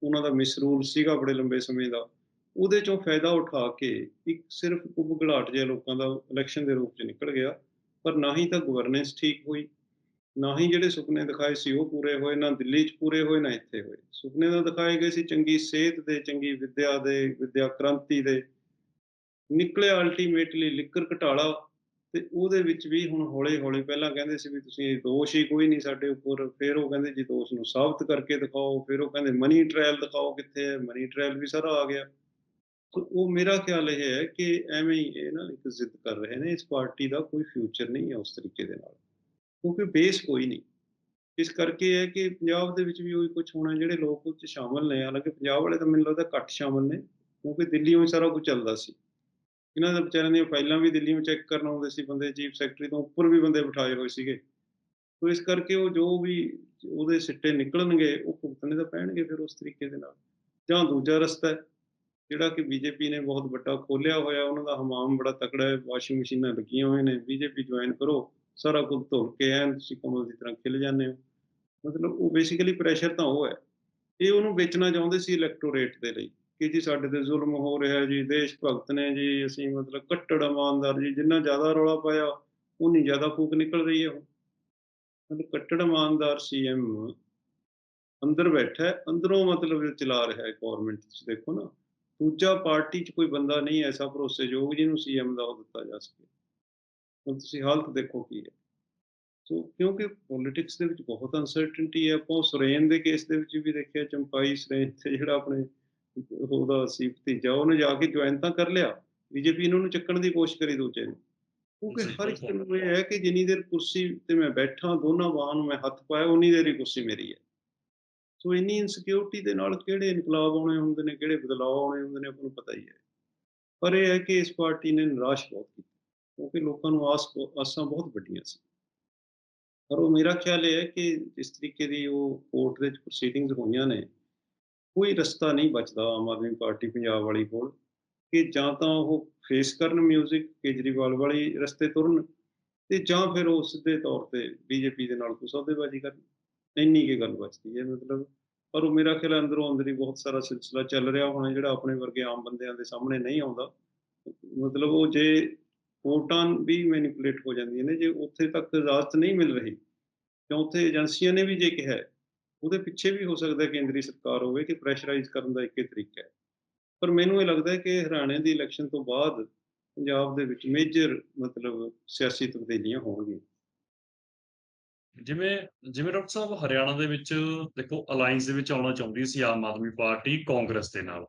ਉਹਨਾਂ ਦਾ ਮਿਸਰੂਲ ਸੀਗਾ ਬੜੇ ਲੰਬੇ ਸਮੇਂ ਦਾ। ਉਹਦੇ ਚੋਂ ਫਾਇਦਾ ਉਠਾ ਕੇ ਇੱਕ ਸਿਰਫ ਕੁੱਬ ਘਲਾਟ ਜਿਹੇ ਲੋਕਾਂ ਦਾ ਇਲੈਕਸ਼ਨ ਦੇ ਰੂਪ 'ਚ ਨਿਕਲ ਗਿਆ। ਪਰ ਨਾ ਹੀ ਤਾਂ ਗਵਰਨੈਂਸ ਠੀਕ ਹੋਈ। ਨਾ ਹੀ ਜਿਹੜੇ ਸੁਪਨੇ ਦਿਖਾਏ ਸੀ ਉਹ ਪੂਰੇ ਹੋਏ, ਨਾ ਦਿੱਲੀ 'ਚ ਪੂਰੇ ਹੋਏ, ਨਾ ਇੱਥੇ ਹੋਏ। ਸੁਪਨੇ ਤਾਂ ਦਿਖਾਏ ਗਏ ਸੀ ਚੰਗੀ ਸਿਹਤ ਦੇ, ਚੰਗੀ ਵਿੱਦਿਆ ਦੇ, ਵਿੱਦਿਆ ਕ੍ਰਾਂਤੀ ਦੇ। ਨਿਕਲਿਆ ਅਲਟੀਮੇਟਲੀ ਲਿੱਕਰ ਘਟਾਲਾ ਤੇ ਉਹਦੇ ਵਿੱਚ ਵੀ ਹੁਣ ਹੌਲੇ-ਹੌਲੇ ਪਹਿਲਾਂ ਕਹਿੰਦੇ ਸੀ ਵੀ ਤੁਸੀਂ ਦੋਸ਼ ਹੀ ਕੋਈ ਨਹੀਂ ਸਾਡੇ ਉੱਪਰ, ਫਿਰ ਉਹ ਕਹਿੰਦੇ ਜੀ ਦੋਸ਼ ਨੂੰ ਸਾਬਤ ਕਰਕੇ ਦਿਖਾਓ, ਫਿਰ ਉਹ ਕਹਿੰਦੇ ਮਨੀ ਟ੍ਰਾਇਲ ਦਿਖਾਓ ਕਿੱਥੇ ਹੈ ਮਨੀ ਟ੍ਰਾਇਲ ਵੀ ਸਾਰਾ ਆ ਗਿਆ। ਉਹ ਮੇਰਾ ਖਿਆਲ ਇਹ ਹੈ ਕਿ ਐਵੇਂ ਹੀ ਇਹ ਨਾ ਇੱਕ ਜ਼ਿੱਦ ਕਰ ਰਹੇ ਨੇ, ਇਸ ਪਾਰਟੀ ਦਾ ਕੋਈ ਫਿਊਚਰ ਨਹੀਂ ਹੈ ਉਸ ਤਰੀਕੇ ਦੇ ਨਾਲ, ਕਿਉਂਕਿ ਬੇਸ ਕੋਈ ਨਹੀਂ। ਇਸ ਕਰਕੇ ਹੈ ਕਿ ਪੰਜਾਬ ਦੇ ਵਿੱਚ ਵੀ ਉਹੀ ਕੁਝ ਹੋਣਾ, ਜਿਹੜੇ ਲੋਕ ਉਹ 'ਚ ਸ਼ਾਮਲ ਨੇ, ਹਾਲਾਂਕਿ ਪੰਜਾਬ ਵਾਲੇ ਤਾਂ ਮੈਨੂੰ ਲੱਗਦਾ ਘੱਟ ਸ਼ਾਮਲ ਨੇ, ਕਿਉਂਕਿ ਦਿੱਲੀੋਂ ਹੀ ਸਾਰਾ ਕੁਝ ਚੱਲਦਾ ਸੀ। ਇਹਨਾਂ ਦੇ ਵਿਚਾਰਿਆਂ ਦੀਆਂ ਫਾਈਲਾਂ ਵੀ ਦਿੱਲੀ ਵਿੱਚ ਚੈੱਕ ਕਰਨ ਆਉਂਦੇ ਸੀ ਬੰਦੇ ਚੀਫ ਸੈਕਟਰੀ ਤੋਂ ਉੱਪਰ ਵੀ ਬੰਦੇ ਬਿਠਾਏ ਹੋਏ ਸੀਗੇ। ਸੋ ਇਸ ਕਰਕੇ ਉਹ ਜੋ ਵੀ ਉਹਦੇ ਸਿੱਟੇ ਨਿਕਲਣਗੇ, ਉਹ ਭੁਗਤਣੇ ਤਾਂ ਪੈਣਗੇ ਫਿਰ ਉਸ ਤਰੀਕੇ ਦੇ ਨਾਲ। ਜਾਂ ਦੂਜਾ ਰਸਤਾ ਜਿਹੜਾ ਕਿ ਬੀਜੇਪੀ ਨੇ ਬਹੁਤ ਵੱਡਾ ਖੋਲਿਆ ਹੋਇਆ, ਉਹਨਾਂ ਦਾ ਹਮਾਮ ਬੜਾ ਤਕੜਾ ਹੈ, ਵਾਸ਼ਿੰਗ ਮਸ਼ੀਨਾਂ ਲੱਗੀਆਂ ਹੋਈਆਂ ਨੇ। ਬੀਜੇਪੀ ਜੁਆਇਨ ਕਰੋ, ਸਾਰਾ ਕੁਝ ਧੁਲ ਕੇ ਐਨ, ਤੁਸੀਂ ਕਮਲ ਦੀ ਤਰ੍ਹਾਂ ਖਿਲ ਜਾਂਦੇ ਹੋ। ਮਤਲਬ ਉਹ ਬੇਸਿਕਲੀ ਪ੍ਰੈਸ਼ਰ ਤਾਂ ਉਹ ਹੈ। ਇਹ ਉਹਨੂੰ ਵੇਚਣਾ ਚਾਹੁੰਦੇ ਸੀ ਇਲੈਕਟੋਰੇਟ ਦੇ ਲਈ। ਕਿ ਜੀ ਸਾਡੇ ਤੇ ਜ਼ੁਲਮ ਹੋ ਰਿਹਾ ਜੀ, ਦੇਸ਼ ਭਗਤ ਨੇ ਜੀ, ਅਸੀਂ ਮਤਲਬ ਕੱਟੜ ਇਮਾਨਦਾਰ ਜੀ, ਜਿੰਨਾ ਜ਼ਿਆਦਾ ਰੌਲਾ ਪਾਇਆ ਉਨੀ ਜ਼ਿਆਦਾ ਫੂਕ ਨਿਕਲ ਰਹੀ ਹੈ ਉਹ ਮਤਲਬ ਕੱਟੜ ਇਮਾਨਦਾਰ ਸੀਐਮ ਅੰਦਰ ਬੈਠਾ ਹੈ, ਅੰਦਰੋਂ ਮਤਲਬ ਇਹ ਚਲਾ ਰਿਹਾ ਹੈ ਗਵਰਨਮੈਂਟ ਤੁਸੀਂ ਦੇਖੋ ਨਾ। ਦੂਜਾ ਪਾਰਟੀ 'ਚ ਕੋਈ ਬੰਦਾ ਨਹੀਂ ਐਸਾ ਭਰੋਸੇਯੋਗ ਜਿਹਨੂੰ ਸੀਐਮ ਦਾ ਉਹ ਦਿੱਤਾ ਜਾ ਸਕੇ। ਹੁਣ ਤੁਸੀਂ ਹਾਲਤ ਦੇਖੋ ਕੀ ਹੈ। ਸੋ ਕਿਉਂਕਿ ਪੋਲਿਟਿਕਸ ਦੇ ਵਿੱਚ ਬਹੁਤ ਅਨਸਰਟਨਟੀ ਹੈ, ਆਪਾਂ ਸੁਰੇਨ ਦੇ ਕੇਸ ਦੇ ਵਿੱਚ ਵੀ ਦੇਖਿਆ, ਚੰਪਾਈ ਸੁਰੇਨ ਤੇ ਜਿਹੜਾ ਆਪਣੇ ਉਹਦਾ ਸੀ ਭਤੀਜਾ ਉਹਨੇ ਜਾ ਕੇ ਜੁਆਇਨ ਤਾਂ ਕਰ ਲਿਆ। ਬੀਜੇਪੀ ਇਹਨਾਂ ਨੂੰ ਚੱਕਣ ਦੀ ਕੋਸ਼ਿਸ਼ ਕਰੀ ਦੂਜੇ ਨੂੰ ਕਿਉਂਕਿ ਹਰ ਇੱਕ। ਨੂੰ ਇਹ ਹੈ ਕਿ ਜਿੰਨੀ ਦੇਰ ਕੁਰਸੀ ਤੇ ਮੈਂ ਬੈਠਾ ਦੋਨਾਂ ਬਾਹਾਂ ਨੂੰ ਮੈਂ ਹੱਥ ਪਾਇਆ ਉਨੀ ਦੇਰ ਹੀ ਕੁਰਸੀ ਮੇਰੀ ਹੈ। ਸੋ ਇੰਨੀ ਇਨਸਿਕਿਉਰਿਟੀ ਦੇ ਨਾਲ ਕਿਹੜੇ ਇਨਕਲਾਬ ਆਉਣੇ ਹੁੰਦੇ ਨੇ ਕਿਹੜੇ ਬਦਲਾਅ ਆਉਣੇ ਹੁੰਦੇ ਨੇ ਆਪਾਂ ਨੂੰ ਪਤਾ ਹੀ ਹੈ। ਪਰ ਇਹ ਹੈ ਕਿ ਇਸ ਪਾਰਟੀ ਨੇ ਨਿਰਾਸ਼ ਬਹੁਤ ਕੀਤਾ ਕਿਉਂਕਿ ਲੋਕਾਂ ਨੂੰ ਆਸ ਆਸਾਂ ਬਹੁਤ ਵੱਡੀਆਂ ਸੀ। ਪਰ ਉਹ ਮੇਰਾ ਖਿਆਲ ਇਹ ਹੈ ਕਿ ਜਿਸ ਤਰੀਕੇ ਦੀ ਉਹ ਕੋਰਟ ਦੇ ਵਿੱਚ ਪ੍ਰੋਸੀਡਿੰਗਸ ਹੋਈਆਂ ਨੇ ਕੋਈ ਰਸਤਾ ਨਹੀਂ ਬਚਦਾ ਆਮ ਆਦਮੀ ਪਾਰਟੀ ਪੰਜਾਬ ਵਾਲੀ ਕੋਲ ਕਿ ਜਾਂ ਤਾਂ ਉਹ ਫੇਸ ਕਰਨ ਮਿਊਜ਼ਿਕ ਕੇਜਰੀਵਾਲ ਵਾਲੀ ਰਸਤੇ ਤੁਰਨ ਤੇ ਜਾਂ ਫਿਰ ਉਹ ਸਿੱਧੇ ਤੌਰ ਤੇ ਬੀਜੇਪੀ ਦੇ ਨਾਲ ਕੋਈ ਸੌਦੇਬਾਜ਼ੀ ਕਰਨ। ਇੰਨੀ ਕੀ ਗੱਲ ਬਚਦੀ ਹੈ ਮਤਲਬ, ਪਰ ਉਹ ਮੇਰਾ ਖਿਆਲ ਅੰਦਰੋਂ ਅੰਦਰ ਹੀ ਬਹੁਤ ਸਾਰਾ ਸਿਲਸਿਲਾ ਚੱਲ ਰਿਹਾ ਹੋਣਾ ਜਿਹੜਾ ਆਪਣੇ ਵਰਗੇ ਆਮ ਬੰਦਿਆਂ ਦੇ ਸਾਹਮਣੇ ਨਹੀਂ ਆਉਂਦਾ। ਮਤਲਬ ਉਹ ਜੇ ਵੋਟਾਂ ਵੀ ਮੈਨੀਪੂਲੇਟ ਹੋ ਜਾਂਦੀਆਂ ਨੇ, ਜੇ ਉੱਥੇ ਤੱਕ ਇਜਾਜ਼ਤ ਨਹੀਂ ਮਿਲ ਰਹੀ, ਜਾਂ ਉੱਥੇ ਏਜੰਸੀਆਂ ਨੇ ਵੀ ਜੇ ਕਿਹਾ ਉਹਦੇ ਪਿੱਛੇ ਵੀ ਹੋ ਸਕਦਾ ਕੇਂਦਰੀ ਸਰਕਾਰ ਹੋਵੇ ਕਿ ਪ੍ਰੈਸ਼ਰਾਈਜ਼ ਕਰਨ ਦਾ ਇੱਕ ਤਰੀਕਾ ਹੈ। ਪਰ ਮੈਨੂੰ ਇਹ ਲੱਗਦਾ ਹੈ ਕਿ ਹਰਿਆਣੇ ਦੀ ਇਲੈਕਸ਼ਨ ਤੋਂ ਬਾਅਦ ਪੰਜਾਬ ਦੇ ਵਿੱਚ ਮੇਜਰ ਮਤਲਬ ਸਿਆਸੀ ਤਬਦੀਲੀਆਂ ਹੋਣਗੀਆਂ। ਜਿਵੇਂ ਜਿਵੇਂ ਡਾਕਟਰ ਸਾਹਿਬ, ਹਰਿਆਣਾ ਦੇ ਵਿੱਚ ਦੇਖੋ ਅਲਾਈਅੰਸ ਦੇ ਵਿੱਚ ਆਉਣਾ ਚਾਹੁੰਦੀ ਸੀ ਆਮ ਆਦਮੀ ਪਾਰਟੀ ਕਾਂਗਰਸ ਦੇ ਨਾਲ।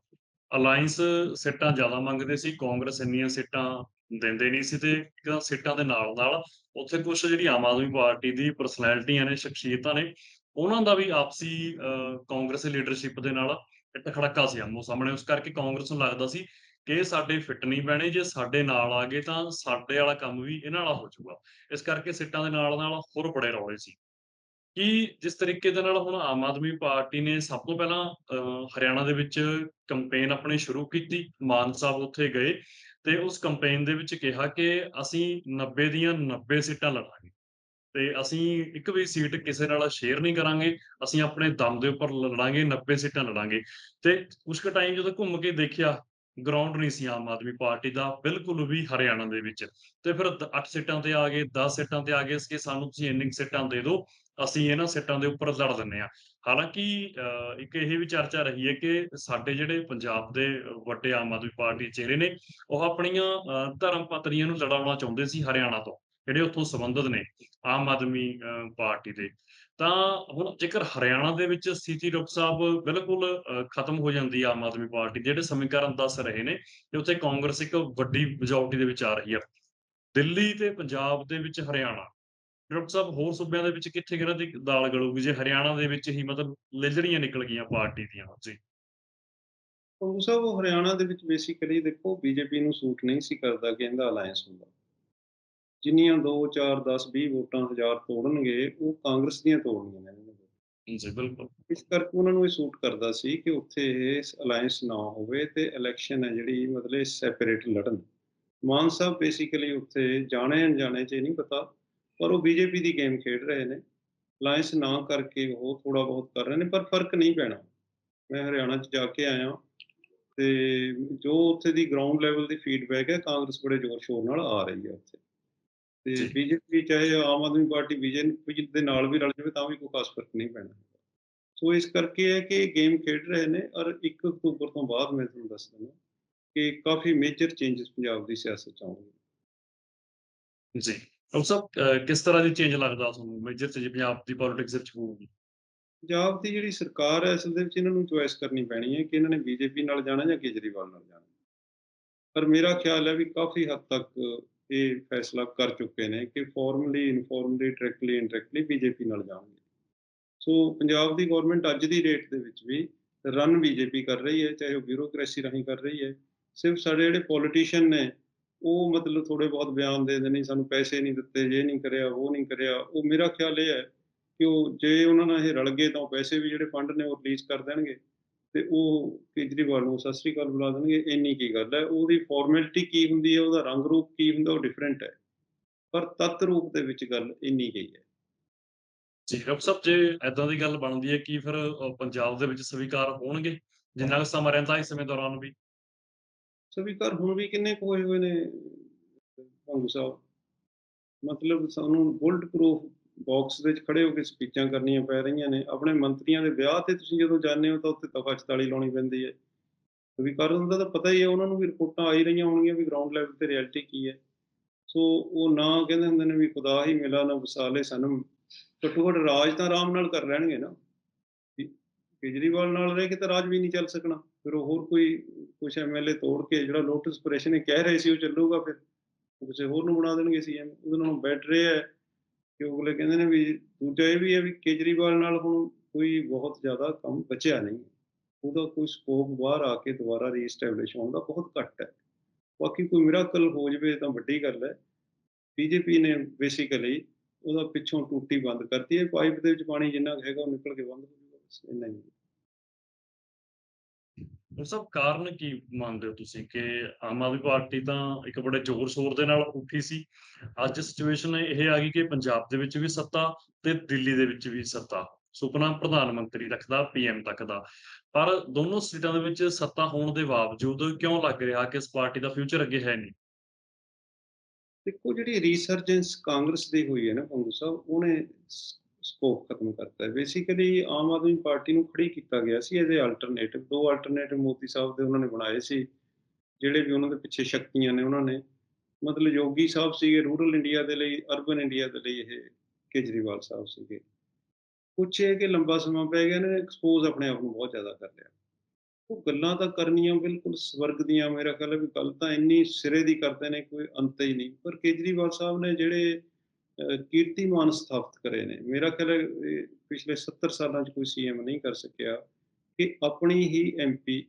ਅਲਾਈਅੰਸ ਸੀਟਾਂ ਜ਼ਿਆਦਾ ਮੰਗਦੇ ਸੀ, ਕਾਂਗਰਸ ਇੰਨੀਆਂ ਸੀਟਾਂ ਦਿੰਦੇ ਨਹੀਂ ਸੀ ਤੇ ਸੀਟਾਂ ਦੇ ਨਾਲ ਨਾਲ ਉੱਥੇ ਕੁਝ ਜਿਹੜੀ ਆਮ ਆਦਮੀ ਪਾਰਟੀ ਦੀ ਪਰਸਨੈਲਿਟੀਆਂ ਨੇ, ਸ਼ਖਸੀਅਤਾਂ ਨੇ ਉਹਨਾਂ ਦਾ ਵੀ ਆਪਸੀ ਅਹ, ਕਾਂਗਰਸ ਲੀਡਰਸ਼ਿਪ ਦੇ ਨਾਲ ਟਖੜਕਾ ਸੀ ਆਮੋ ਸਾਹਮਣੇ ਉਸ ਕਰਕੇ ਕਾਂਗਰਸ ਨੂੰ ਲੱਗਦਾ ਸੀ ਕਿ ਸਾਡੇ ਫਿੱਟ ਨਹੀਂ ਬਹਿਣੇ ਜੇ ਸਾਡੇ ਨਾਲ ਆ ਗਏ ਤਾਂ ਸਾਡੇ ਵਾਲਾ ਕੰਮ ਵੀ ਇਹਨਾਂ ਨਾਲ ਹੋ ਜਾਊਗਾ। ਇਸ ਕਰਕੇ ਸੀਟਾਂ ਦੇ ਨਾਲ ਨਾਲ ਹੋਰ ਬੜੇ ਰੌਲੇ ਸੀ। ਕਿ ਜਿਸ ਤਰੀਕੇ ਦੇ ਨਾਲ ਹੁਣ ਆਮ ਆਦਮੀ ਪਾਰਟੀ ਨੇ ਸਭ ਤੋਂ ਪਹਿਲਾਂ ਅਹ, ਹਰਿਆਣਾ ਦੇ ਵਿੱਚ ਕੈਂਪੇਨ ਆਪਣੀ ਸ਼ੁਰੂ ਕੀਤੀ ਮਾਨ ਸਾਹਿਬ ਉੱਥੇ ਗਏ ਤੇ ਉਸ ਕੈਂਪੇਨ ਦੇ ਵਿੱਚ ਕਿਹਾ ਕਿ ਅਸੀਂ 90 ਦੀਆਂ 90 ਸੀਟਾਂ ਲੜਾਂਗੇ। ਤੇ ਅਸੀਂ ਇੱਕ ਵੀ ਸੀਟ ਕਿਸੇ ਨਾਲ ਸ਼ੇਅਰ ਨਹੀਂ ਕਰਾਂਗੇ ਅਸੀਂ ਆਪਣੇ ਦਮ ਦੇ ਉੱਪਰ ਲੜਾਂਗੇ 90 ਸੀਟਾਂ ਲੜਾਂਗੇ। ਤੇ ਕੁਛ ਕੁ ਟਾਈਮ ਜਦੋਂ ਘੁੰਮ ਕੇ ਦੇਖਿਆ ਗਰਾਊਂਡ ਨਹੀਂ ਸੀ ਆਮ ਆਦਮੀ ਪਾਰਟੀ ਦਾ ਬਿਲਕੁਲ ਵੀ ਹਰਿਆਣਾ ਦੇ ਵਿੱਚ। ਤੇ ਫਿਰ 8 ਸੀਟਾਂ ਤੇ ਆ ਗਏ 10 ਸੀਟਾਂ ਤੇ ਆ ਗਏ ਕਿ ਸਾਨੂੰ ਤੁਸੀਂ ਇੰਨੀ ਸੀਟਾਂ ਦੇ ਦਿਓ ਅਸੀਂ ਇਹਨਾਂ ਸੀਟਾਂ ਦੇ ਉੱਪਰ ਲੜ ਦਿੰਨੇ ਆ ਹਾਲਾਂਕਿ ਅ, ਇੱਕ ਇਹ ਵੀ ਚਰਚਾ ਰਹੀ ਹੈ ਕਿ ਸਾਡੇ ਜਿਹੜੇ ਪੰਜਾਬ ਦੇ ਵੱਡੇ ਆਮ ਆਦਮੀ ਪਾਰਟੀ ਚਿਹਰੇ ਨੇ ਉਹ ਆਪਣੀਆਂ ਅ, ਧਰਮ ਪਤਨੀਆਂ ਨੂੰ ਲੜਾਉਣਾ ਚਾਹੁੰਦੇ ਸੀ ਹਰਿਆਣਾ ਤੋਂ। ਜਿਹੜੇ ਉੱਥੋਂ ਸੰਬੰਧਿਤ ਨੇ, ਆਮ ਆਦਮੀ ਪਾਰਟੀ ਦੇ। ਤਾਂ ਹੁਣ ਜੇਕਰ ਹਰਿਆਣਾ ਦੇ ਵਿੱਚ ਸਥਿਤੀ ਡਾਕਟਰ ਸਾਹਿਬ ਬਿਲਕੁਲ ਖਤਮ ਹੋ ਜਾਂਦੀ ਆਮ ਆਦਮੀ ਪਾਰਟੀ, ਜਿਹੜੇ ਸਮੀਕਰਨ ਦੱਸ ਰਹੇ ਨੇ, ਤੇ ਉੱਥੇ ਕਾਂਗਰਸ ਇੱਕ ਵੱਡੀ ਮੈਜੋਰਟੀ ਦੇ ਵਿੱਚ ਆ ਰਹੀ ਹੈ ਦਿੱਲੀ ਤੇ ਪੰਜਾਬ ਦੇ ਵਿੱਚ ਹਰਿਆਣਾ। ਡਾਕਟਰ ਸਾਹਿਬ, ਹੋਰ ਸੂਬਿਆਂ ਦੇ ਵਿੱਚ ਕਿੱਥੇ ਕਿਹਨਾਂ ਦੀ ਦਾਲ ਗਲੂਗੀ? ਜੇ ਹਰਿਆਣਾ ਦੇ ਵਿੱਚ ਹੀ ਮਤਲਬ ਲੇਜੜੀਆਂ ਨਿਕਲ ਗਈਆਂ ਪਾਰਟੀ ਦੀਆਂ, ਜੀ। ਸੰਧੂ ਸਾਹਿਬ ਹਰਿਆਣਾ ਦੇ ਵਿੱਚ ਬੇਸਿਕਲੀ ਦੇਖੋ, ਬੀਜੇਪੀ ਨੂੰ ਸੂਟ ਨਹੀਂ ਸੀ ਕਰਦਾ ਕਿ ਇਹਦਾ ਅਲਾਈਅੰਸ ਹੁੰਦਾ। ਜਿੰਨੀਆਂ 2 4 10 20 ਵੋਟਾਂ ਹਜ਼ਾਰ ਤੋੜਨਗੇ ਉਹ ਕਾਂਗਰਸ ਦੀਆਂ ਤੋੜਨੀਆਂ ਨੇ ਇਹਨਾਂ ਨੇ। ਜੀ ਬਿਲਕੁਲ। ਇਸ ਕਰਕੇ ਉਹਨਾਂ ਨੂੰ ਇਹ ਸੂਟ ਕਰਦਾ ਸੀ ਕਿ ਉੱਥੇ ਇਹ ਅਲਾਈਅੰਸ ਨਾ ਹੋਵੇ ਤੇ ਇਲੈਕਸ਼ਨ ਹੈ ਜਿਹੜੀ ਮਤਲਬ ਸੈਪਰੇਟ ਲੜਨ। ਮਾਨ ਸਾਹਿਬ ਬੇਸਿਕਲੀ ਉੱਥੇ ਜਾਣੇ ਅਣਜਾਣੇ ਚ ਨਹੀਂ ਪਤਾ ਪਰ ਉਹ ਬੀਜੇਪੀ ਦੀ ਗੇਮ ਖੇਡ ਰਹੇ ਨੇ। ਅਲਾਈਅੰਸ ਨਾ ਕਰਕੇ ਉਹ ਥੋੜਾ ਬਹੁਤ ਕਰ ਰਹੇ ਨੇ ਪਰ ਫ਼ਰਕ ਨਹੀਂ ਪੈਣਾ। ਮੈਂ ਹਰਿਆਣਾ ਚ ਜਾ ਕੇ ਆਇਆ ਤੇ ਜੋ ਉੱਥੇ ਦੀ ਗਰਾਊਂਡ ਲੈਵਲ ਦੀ ਫੀਡਬੈਕ ਹੈ ਕਾਂਗਰਸ ਬੜੇ ਜ਼ੋਰ ਸ਼ੋਰ ਨਾਲ ਆ ਰਹੀ ਹੈ ਉੱਥੇ। ਤੇ। ਬੀਜੇਪੀ ਚਾਹੇ ਆਮ ਆਦਮੀ ਪਾਰਟੀ ਬੀਜੇਪੀ ਦੇ ਨਾਲ ਵੀ ਰਲ ਜਾਵੇ ਤਾਂ ਵੀ ਕੋਈ ਖਾਸ ਫ਼ਰਕ ਨਹੀਂ ਪੈਣਾ। ਸੋ ਇਸ ਕਰਕੇ ਹੈ ਕਿ ਗੇਮ ਖੇਡ ਰਹੇ ਨੇ ਔਰ 1 ਅਕਤੂਬਰ ਤੋਂ ਬਾਅਦ ਮੈਂ ਤੁਹਾਨੂੰ ਦੱਸ ਦਿੰਦਾ ਕਿ ਕਾਫੀ ਮੇਜਰ ਚੇਂਜਸ ਪੰਜਾਬ ਦੀ ਸਿਆਸਤ ਚ ਆਉਣਗੇ। ਜੀ। ਸਾਹਿਬ ਅ, ਕਿਸ ਤਰ੍ਹਾਂ ਦੀ ਚੇਂਜ ਲੱਗਦਾ ਤੁਹਾਨੂੰ? ਮੇਜਰ ਚ ਜੀ ਪੰਜਾਬ ਦੀ ਪੋਲਿਟਿਕਸ ਵਿੱਚ ਹੋਊਗੀ। ਪੰਜਾਬ ਦੀ ਜਿਹੜੀ ਸਰਕਾਰ ਹੈ ਅਸਲ ਦੇ ਵਿੱਚ ਇਹਨਾਂ ਨੂੰ ਚੁਆਇਸ ਕਰਨੀ ਪੈਣੀ ਹੈ ਕਿ ਇਹਨਾਂ ਨੇ ਬੀਜੇਪੀ ਨਾਲ ਜਾਣਾ ਜਾਂ ਕੇਜਰੀਵਾਲ ਨਾਲ ਜਾਣਾ। ਪਰ ਮੇਰਾ ਖਿਆਲ ਹੈ ਵੀ ਕਾਫੀ ਹੱਦ ਤੱਕ ਇਹ ਫੈਸਲਾ ਕਰ ਚੁੱਕੇ ਨੇ ਕਿ formally informally directly indirectly BJP ਨਾਲ ਜਾਣਗੇ। ਸੋ ਪੰਜਾਬ ਦੀ ਗਵਰਨਮੈਂਟ ਅੱਜ ਦੀ ਡੇਟ ਦੇ ਵਿੱਚ ਵੀ ਰਨ ਬੀਜੇਪੀ ਕਰ ਰਹੀ ਹੈ, ਚਾਹੇ ਉਹ ਬਿਊਰੋਕ੍ਰੇਸੀ ਰਾਹੀਂ ਕਰ ਰਹੀ ਹੈ। ਸਿਰਫ ਸਾਡੇ ਜਿਹੜੇ ਪੋਲੀਟੀਸ਼ੀਅਨ ਨੇ, ਉਹ ਮਤਲਬ ਥੋੜੇ ਬਹੁਤ ਬਿਆਨ ਦੇ ਦਿੰਦੇ ਨੇ, ਸਾਨੂੰ ਪੈਸੇ ਨਹੀਂ ਦਿੱਤੇ, ਜੇ ਨਹੀਂ ਕਰਿਆ, ਉਹ ਨਹੀਂ ਕਰਿਆ। ਉਹ ਮੇਰਾ ਖਿਆਲ ਇਹ ਹੈ ਕਿ ਉਹ ਜੇ ਉਹਨਾਂ ਨਾਲ ਇਹ ਰਲ ਗਏ, ਤਾਂ ਉਹ ਪੈਸੇ ਵੀ ਜਿਹੜੇ ਫੰਡ ਨੇ ਉਹ ਰਿਲੀਜ਼ ਕਰ ਦੇਣਗੇ। ਤੇ ਉਹ ਕੇਜਰੀਵਾਲ ਨੂੰ ਸਤਿ ਸ੍ਰੀ ਅਕਾਲ ਬੁਲਾ ਦੇਣਗੇ ਇੰਨੀ ਕੀ ਗੱਲ ਹੈ ਉਹਦੀ ਫਾਰਮੈਲਿਟੀ ਕੀ ਹੁੰਦੀ ਹੈ ਉਹਦਾ ਰੰਗ ਰੂਪ ਕੀ ਹੁੰਦਾ ਉਹ ਡਿਫਰੈਂਟ ਹੈ। ਪਰ ਤੱਤ ਰੂਪ ਦੇ ਵਿੱਚ ਗੱਲ ਇੰਨੀ ਗਈ ਹੈ। ਜੀ ਡਾਕਟਰ ਸਾਹਿਬ ਜੇ ਐਦਾਂ ਦੀ ਗੱਲ ਬਣਦੀ ਹੈ ਕਿ ਫਿਰ ਪੰਜਾਬ ਦੇ ਵਿੱਚ ਸਵੀਕਾਰ ਹੋਣਗੇ ਜਿੰਨਾ ਕੁ ਸਮਾਂ ਰਹਿੰਦਾ ਇਸ ਸਮੇਂ ਦੌਰਾਨ ਵੀ? ਸਵੀਕਾਰ ਹੁਣ ਵੀ ਕਿੰਨੇ ਕੁ ਹੋਏ ਹੋਏ ਨੇ ਭੰਗੂ ਸਾਹਿਬ? ਮਤਲਬ ਸਾਨੂੰ ਬੁਲਟ ਪ੍ਰੂਫ ਬਾਕਸ ਦੇ ਵਿੱਚ ਖੜੇ ਹੋ ਕੇ ਸਪੀਚਾਂ ਕਰਨੀਆਂ ਪੈ ਰਹੀਆਂ ਨੇ। ਆਪਣੇ ਮੰਤਰੀਆਂ ਦੇ ਵਿਆਹ ਤੇ ਤੁਸੀਂ ਜਦੋਂ ਜਾਂਦੇ ਹੋ ਤਾਂ ਉੱਥੇ ਤਖਾ 44 ਲਾਉਣੀ ਪੈਂਦੀ ਹੈ। ਕਿਉਂਕਿ ਸਵੀਕਾਰ ਹੁੰਦਾ ਤਾਂ ਪਤਾ ਹੀ ਹੈ, ਉਹਨਾਂ ਨੂੰ ਵੀ ਰਿਪੋਰਟਾਂ ਆਈ ਰਹੀਆਂ ਹੋਣਗੀਆਂ ਵੀ ਗਰਾਊਂਡ ਲੈਵਲ ਤੇ ਰਿਐਲਿਟੀ ਕੀ ਹੈ। ਸੋ ਉਹ ਨਾ ਕਹਿੰਦੇ ਹੁੰਦੇ ਨੇ ਵੀ ਖੁਦਾ ਹੀ ਮਿਲਾ ਨਾ ਵਸਾਲੇ ਸਨਮ। ਘੱਟੋ ਘੱਟ ਰਾਜ ਤਾਂ ਆਰਾਮ ਨਾਲ ਕਰ ਰਹਿਣਗੇ ਨਾ। ਕੇਜਰੀਵਾਲ ਨਾਲ ਰਹਿ ਕੇ ਤਾਂ ਰਾਜ ਵੀ ਨਹੀਂ ਚੱਲ ਸਕਣਾ। ਫਿਰ ਉਹ ਹੋਰ ਕੋਈ ਕੁਛ ਐਮਐਲਏ ਤੋੜ ਕੇ ਜਿਹੜਾ ਲੋਟਸ ਪ੍ਰੈਸ਼ਨ ਇਹ ਕਹਿ ਰਹੇ ਸੀ ਉਹ ਚੱਲੂਗਾ ਫਿਰ। ਕਿਸੇ ਹੋਰ ਨੂੰ ਬਣਾ ਦੇਣਗੇ ਸੀਐਮ ਉਹਦੇ ਨਾਲੋਂ ਬੈਟਰ ਇਹ ਹੈ ਕਿ ਉਹ ਕਹਿੰਦੇ ਨੇ ਵੀ ਦੂਜਾ ਇਹ ਵੀ ਹੈ ਵੀ ਕੇਜਰੀਵਾਲ ਨਾਲ ਹੁਣ ਕੋਈ ਬਹੁਤ ਜ਼ਿਆਦਾ ਕੰਮ ਬਚਿਆ ਨਹੀਂ। ਉਹਦਾ ਕੋਈ ਸਕੋਪ ਬਾਹਰ ਆ ਕੇ ਦੁਬਾਰਾ ਰੀਸਟੈਬਲਿਸ਼ ਹੋਣ ਦਾ ਬਹੁਤ ਘੱਟ ਹੈ। ਬਾਕੀ ਕੋਈ ਮਿਰਾਕਲ ਹੋ ਜਵੇ ਤਾਂ ਵੱਡੀ ਗੱਲ ਹੈ। ਬੀਜੇਪੀ ਨੇ ਬੇਸਿਕਲੀ ਉਹਦਾ ਪਿੱਛੋਂ ਟੂਟੀ ਬੰਦ ਕਰਤੀ ਹੈ। ਪਾਈਪ ਦੇ ਵਿੱਚ ਪਾਣੀ ਜਿੰਨਾ ਕੁ ਹੈਗਾ ਉਹ ਨਿਕਲ ਕੇ ਬੰਦ ਹੋ ਜੂਗਾ ਬਸ ਇੰਨਾ ਹੀ। ਹੈ। ਡਾਕਟਰ ਕਾਰਨ ਕੀ ਮੰਨਦੇ ਹੋ ਤੁਸੀਂ ਕਿ ਆਮ ਆਦਮੀ ਪਾਰਟੀ ਤਾਂ ਇੱਕ ਬੜੇ ਜ਼ੋਰ ਸ਼ੋਰ ਦੇ ਨਾਲ ਉੱਠੀ ਸੀ? ਅੱਜ ਸਿਚੁਏਸ਼ਨ ਇਹ ਆ ਗਈ ਕਿ ਪੰਜਾਬ ਦੇ ਵਿੱਚ ਵੀ ਸੱਤਾ ਤੇ ਦਿੱਲੀ ਦੇ ਵਿੱਚ ਵੀ ਸੱਤਾ। ਸੁਪਨਾ ਪ੍ਰਧਾਨ ਮੰਤਰੀ ਰੱਖਦਾ ਦਾ ਪੀਐਮ ਤੱਕ ਦਾ। ਪਰ ਦੋਨੋਂ ਸੀਟਾਂ ਦੇ ਵਿੱਚ ਸੱਤਾ ਹੋਣ ਦੇ ਬਾਵਜੂਦ ਕਿਉਂ ਲੱਗ ਰਿਹਾ ਕਿ ਇਸ ਪਾਰਟੀ ਦਾ ਫਿਊਚਰ ਅੱਗੇ ਹੈ ਨਹੀਂ? ਦੇਖੋ, ਜਿਹੜੀ ਰੀਸਰਜੈਂਸ ਕਾਂਗਰਸ ਦੀ ਹੋਈ ਹੈ ਨਾ ਪੰਗੂ ਸਾਹਿਬ, ਉਹਨੇ ਸਕੋਪ ਖਤਮ ਕਰਤਾ ਹੈ। ਬੇਸਿਕਲੀ ਆਮ ਆਦਮੀ ਪਾਰਟੀ ਨੂੰ ਖੜੀ ਕੀਤਾ ਗਿਆ ਸੀ ਐਜ਼ ਅ ਅਲਟਰਨੇਟਿਵ ਦੋ ਅਲਟਰਨੇਟਿਵ ਮੋਦੀ ਸਾਹਿਬ ਦੇ ਉਹਨਾਂ ਨੇ ਬਣਾਏ ਸੀ, ਜਿਹੜੇ ਵੀ ਉਹਨਾਂ ਦੇ ਪਿੱਛੇ ਸ਼ਕਤੀਆਂ ਨੇ ਉਹਨਾਂ ਨੇ। ਮਤਲਬ ਯੋਗੀ ਸਾਹਿਬ ਸੀਗੇ ਰੂਰਲ ਇੰਡੀਆ ਦੇ ਲਈ ਅਰਬਨ ਇੰਡੀਆ ਦੇ ਲਈ ਇਹ ਕੇਜਰੀਵਾਲ ਸਾਹਿਬ ਸੀਗੇ। ਕੁਛ ਇਹ ਕਿ ਲੰਬਾ ਸਮਾਂ ਪੈ ਗਿਆ ਨੇ ਐਕਸਪੋਜ਼ ਆਪਣੇ ਆਪ ਨੂੰ ਬਹੁਤ ਜ਼ਿਆਦਾ ਕਰ ਲਿਆ। ਉਹ ਗੱਲਾਂ ਤਾਂ ਕਰਨੀਆਂ ਬਿਲਕੁਲ ਸਵਰਗ ਦੀਆਂ, ਮੇਰਾ ਖਿਆਲ ਹੈ ਵੀ ਗੱਲ ਤਾਂ ਇੰਨੀ ਸਿਰੇ ਦੀ ਕਰਦੇ ਨੇ, ਕੋਈ ਅੰਤ ਹੀ ਨਹੀਂ। ਪਰ ਕੇਜਰੀਵਾਲ ਸਾਹਿਬ ਨੇ ਜਿਹੜੇ ਕੀਰਤੀਮਾਨ ਸਥਾਪਿਤ ਕਰੇ ਨੇ। ਮੇਰਾ ਖਿਆਲ ਇਹ ਪਿਛਲੇ 70 ਸਾਲਾਂ 'ਚ ਕੋਈ ਸੀਐਮ ਨਹੀਂ ਕਰ ਸਕਿਆ ਕਿ ਆਪਣੀ ਹੀ ਐਮਪੀ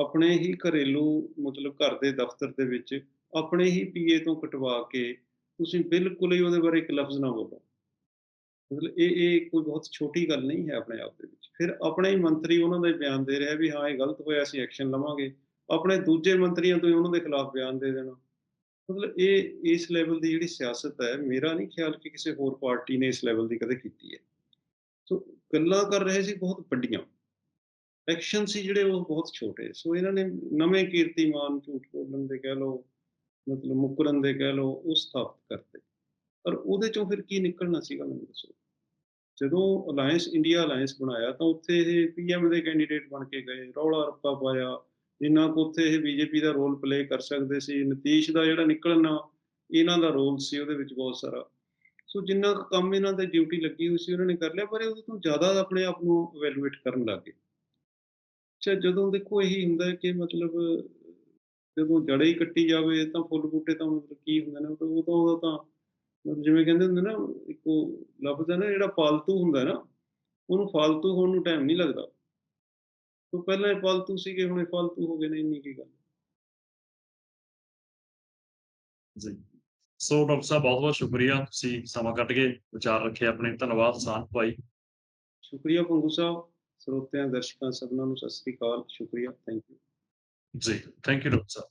ਆਪਣੇ ਹੀ ਘਰੇਲੂ ਮਤਲਬ ਘਰ ਦੇ ਦਫ਼ਤਰ ਦੇ ਵਿੱਚ ਆਪਣੇ ਹੀ ਪੀਏ ਤੋਂ ਕਟਵਾ ਕੇ ਤੁਸੀਂ ਬਿਲਕੁਲ ਹੀ ਉਹਦੇ ਬਾਰੇ ਇੱਕ ਲਫ਼ਜ਼ ਨਾ ਬੋਲੋ। ਮਤਲਬ ਇਹ ਇਹ ਕੋਈ ਬਹੁਤ ਛੋਟੀ ਗੱਲ ਨਹੀਂ ਹੈ ਆਪਣੇ ਆਪ ਦੇ ਵਿੱਚ। ਫਿਰ ਆਪਣੇ ਹੀ ਮੰਤਰੀ ਉਹਨਾਂ ਦਾ ਬਿਆਨ ਦੇ ਰਿਹਾ ਵੀ ਹਾਂ, ਇਹ ਗਲਤ ਹੋਇਆ, ਅਸੀਂ ਐਕਸ਼ਨ ਲਵਾਂਗੇ। ਆਪਣੇ ਦੂਜੇ ਮੰਤਰੀਆਂ ਤੋਂ ਹੀ ਉਹਨਾਂ ਦੇ ਖਿਲਾਫ ਬਿਆਨ ਦੇ ਦੇਣਾ। ਮਤਲਬ ਇਹ ਇਸ ਲੈਵਲ ਦੀ ਜਿਹੜੀ ਸਿਆਸਤ ਹੈ, ਮੇਰਾ ਨਹੀਂ ਖਿਆਲ ਕਿ ਕਿਸੇ ਹੋਰ ਪਾਰਟੀ ਨੇ ਇਸ ਲੈਵਲ ਦੀ ਕਦੇ ਕੀਤੀ ਹੈ। ਸੋ ਗੱਲਾਂ ਕਰ ਰਹੇ ਸੀ ਬਹੁਤ ਵੱਡੀਆਂ। ਐਕਸ਼ਨ ਸੀ ਜਿਹੜੇ ਉਹ ਬਹੁਤ ਛੋਟੇ। ਸੋ ਇਹਨਾਂ ਨੇ ਨਵੇਂ ਕੀਰਤੀਮਾਨ ਝੂਠ ਬੋਲਣ ਦੇ ਕਹਿ ਲਓ, ਮਤਲਬ ਮੁੱਕਰਨ ਦੇ ਕਹਿ ਲਓ, ਉਹ ਸਥਾਪਿਤ ਕਰਤੇ। ਪਰ ਉਹਦੇ ਚੋਂ ਫਿਰ ਕੀ ਨਿਕਲਣਾ ਸੀਗਾ ਮੈਨੂੰ ਦੱਸੋ? ਜਦੋਂ ਅਲਾਇੰਸ ਇੰਡੀਆ ਅਲਾਇੰਸ ਬਣਾਇਆ ਤਾਂ ਉੱਥੇ ਇਹ ਪੀਐਮ ਦੇ ਕੈਂਡੀਡੇਟ ਬਣ ਕੇ ਗਏ, ਰੌਲਾ ਰੱਪਾ ਪਾਇਆ, ਜਿੰਨਾ ਕੁ ਉੱਥੇ ਇਹ ਬੀਜੇਪੀ ਦਾ ਰੋਲ ਪਲੇ ਕਰ ਸਕਦੇ ਸੀ, ਨਤੀਸ਼ ਦਾ ਜਿਹੜਾ ਨਿਕਲਣਾ ਇਹਨਾਂ ਦਾ ਰੋਲ ਸੀ ਉਹਦੇ ਵਿੱਚ ਬਹੁਤ ਸਾਰਾ। ਸੋ ਜਿੰਨਾ ਕੁ ਕੰਮ ਇਹਨਾਂ ਤੇ ਡਿਊਟੀ ਲੱਗੀ ਹੋਈ ਸੀ ਉਹਨਾਂ ਨੇ ਕਰ ਲਿਆ, ਪਰ ਉਹਦੇ ਤੋਂ ਜ਼ਿਆਦਾ ਆਪਣੇ ਆਪ ਨੂੰ ਇਵੈਲੂਏਟ ਕਰਨ ਲੱਗ ਗਏ। ਅੱਛਾ ਜਦੋਂ ਦੇਖੋ ਇਹੀ ਹੁੰਦਾ ਕਿ ਮਤਲਬ ਜਦੋਂ ਜੜੇ ਹੀ ਕੱਟੀ ਜਾਵੇ ਤਾਂ ਫੁੱਲ ਬੂਟੇ ਤਾਂ ਮਤਲਬ ਕੀ ਹੁੰਦਾ ਨਾ ਉਹ ਤਾਂ ਤਾਂ ਉਹਦਾ ਤਾਂ ਮਤਲਬ ਜਿਵੇਂ ਕਹਿੰਦੇ ਹੁੰਦੇ ਨਾ ਇੱਕ ਉਹ ਲਫ਼ਜ਼ ਹੈ ਨਾ ਜਿਹੜਾ ਫਾਲਤੂ ਹੁੰਦਾ ਨਾ, ਉਹਨੂੰ ਫਾਲਤੂ ਹੋਣ ਨੂੰ ਟਾਈਮ ਨਹੀਂ ਲੱਗਦਾ। ਸੋ ਪਹਿਲਾਂ ਇਹ ਫਾਲਤੂ ਸੀਗੇ, ਹੁਣ ਇਹ ਫਾਲਤੂ ਹੋ ਗਏ ਨੇ ਇੰਨੀ ਕੀ ਗੱਲ। ਜੀ। ਸੋ ਡਾਕਟਰ ਸਾਹਿਬ ਬਹੁਤ-ਬਹੁਤ ਸ਼ੁਕਰੀਆ, ਤੁਸੀਂ ਸਮਾਂ ਕੱਢ ਕੇ ਵਿਚਾਰ ਰੱਖੇ ਆਪਣੇ, ਧੰਨਵਾਦ, ਸਾਂਝ ਪਾਈ। ਸ਼ੁਕਰੀਆ ਭੰਗੂ ਸਾਹਿਬ, ਸਰੋਤਿਆਂ, ਦਰਸ਼ਕਾਂ ਸਭਨਾਂ ਨੂੰ ਸਤਿ ਸ੍ਰੀ ਅਕਾਲ, ਸ਼ੁਕਰੀਆ, ਥੈਂਕ ਯੂ। ਜੀ, ਥੈਂਕ ਯੂ ਡਾਕਟਰ ਸਾਹਿਬ।